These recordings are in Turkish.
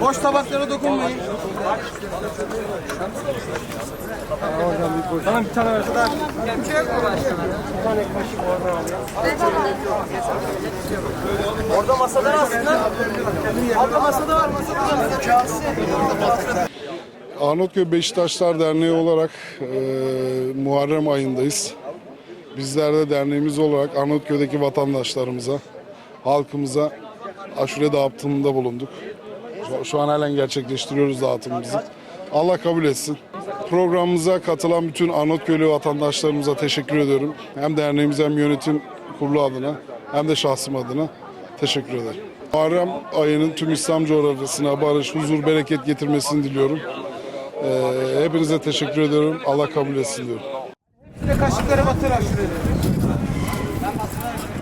Boş tabaklara dokunmayın. Tamam bir tane versin. Orada masada var aslında. Orada masada var, masada var. Arnavutköy Beşiktaşlar Derneği olarak e, Muharrem ayındayız. Bizler de derneğimiz olarak Arnavutköy'deki vatandaşlarımıza, halkımıza aşure dağıtımında bulunduk. Şu, şu an halen gerçekleştiriyoruz dağıtımımızı. Allah kabul etsin. Programımıza katılan bütün Arnavutköylü vatandaşlarımıza teşekkür ediyorum. Hem derneğimiz hem yönetim kurulu adına hem de şahsım adına teşekkür ederim. Muharrem ayının tüm İslam coğrafyasına barış, huzur, bereket getirmesini diliyorum. Ee, hepinize teşekkür ediyorum. Allah kabul etsin diyorum. Kaşıkları batır aşureleri.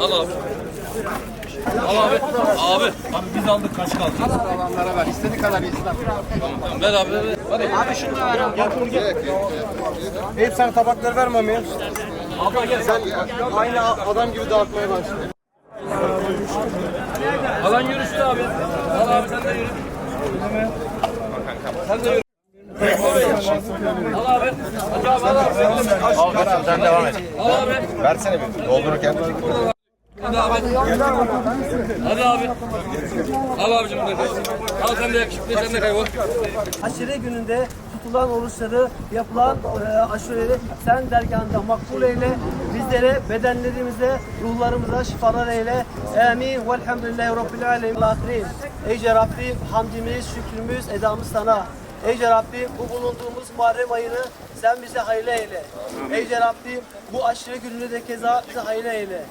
Al abi. Al abi. Abi. Abi biz aldık kaç kaldı? Olanlara ver. İstediği kadar yesin. Tamam, ver abi. Ver. Hadi. Abi şunu da ver abi. Hep sana tabakları vermem ya. Abla gel. Sen aynı adam gibi dağıtmaya başla. Alan yürüsün abi. Al abi sen de yürü. Sen de yürü. Al abi. Hadi abi al abi. Sen devam et. Al abi. Versene bir doldururken. Hadi abi. Hadi abi. Al abicim bunu. Al sen de yakışıklı sen de kaybol. aşure gününde tutulan oruçları, yapılan e, aşureleri sen dergahında makbul eyle. Bizlere, bedenlerimize, ruhlarımıza şifalar eyle. Amin. Velhamdülillahi Rabbil alemin. Ey Rabbim hamdimiz, şükrümüz, edamız sana. Ey Rabbim bu bulunduğumuz Muharrem ayını sen bize hayırlı eyle. Ey Rabbim bu aşure gününü de keza bize hayırlı eyle.